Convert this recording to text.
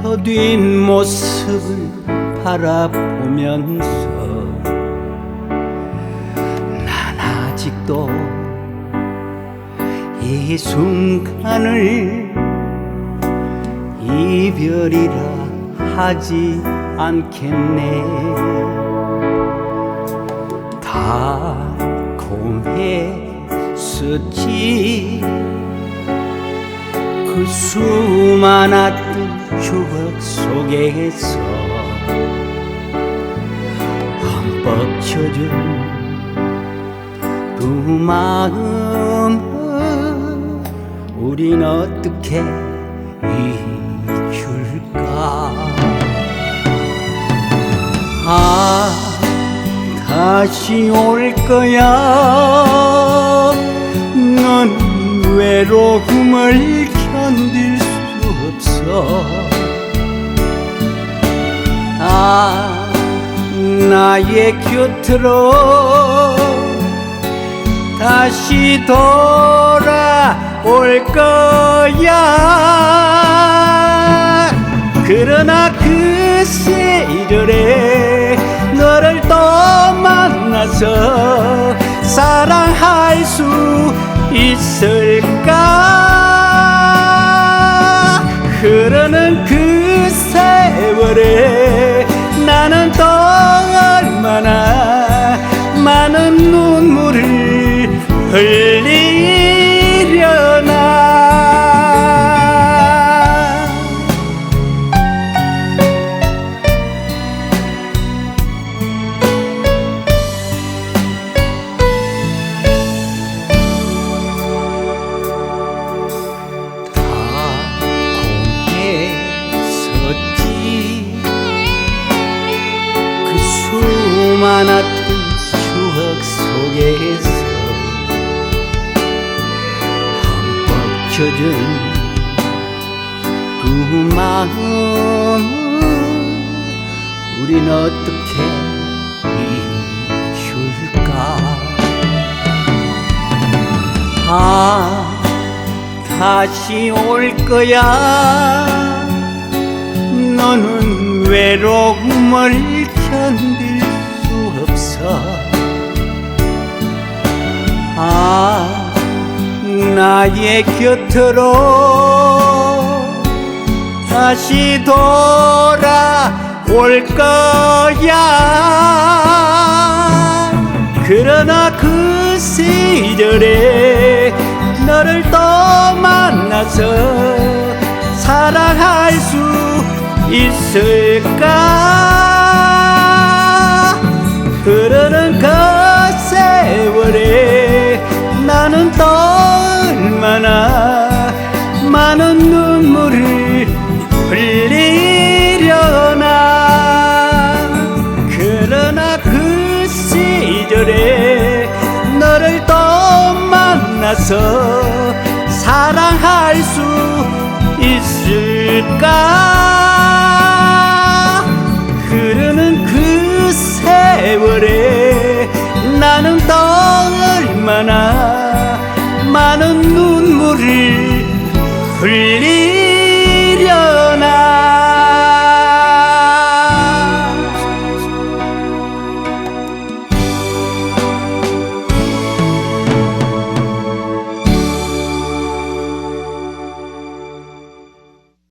저 뒷모습을 바라보면서 난 아직도 이 순간을 이별이라 하지 않겠네. 달콤했었지 그 수많았던 추억 속에서 흠뻑 젖은 두 마음을 우린 어떻게 잊을까? 아 다시 올 거야. 넌 외로움을 견딜 수 없어 아 나의 곁으로 다시 돌아올 거야. 그러나 그 시절에 젖은 두 마음 우린 어떻게 잊을까? 아 다시 올 거야. 너는 외로움을 견딜 수 없어 나의 곁으로 다시 돌아올 거야. 그러나 그 시절에 너를 또 만나서 사랑할 수 있을까? 그세 시절에 너를 또 만나서 사랑할 수 있을까? 흐르는 그 세월에 나는 또 얼마나 많은 눈물을 흘리